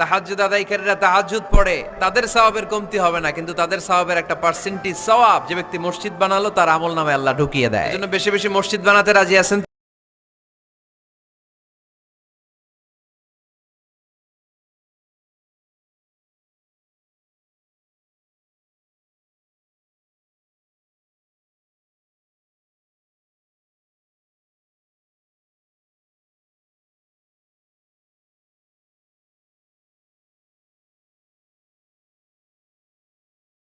তাহাজ্জুদ আদায়কারীরা তাহাজুদ পড়ে তাদের স্বভাবের কমতি হবে না কিন্তু তাদের স্বভাবের একটা পার্সেন্টেজ সওয়াব যে ব্যক্তি মসজিদ বানালো তার আমল নামে আল্লাহ ঢুকিয়ে দেয়। এজন্য বেশি বেশি মসজিদ বানাতে রাজি আছেন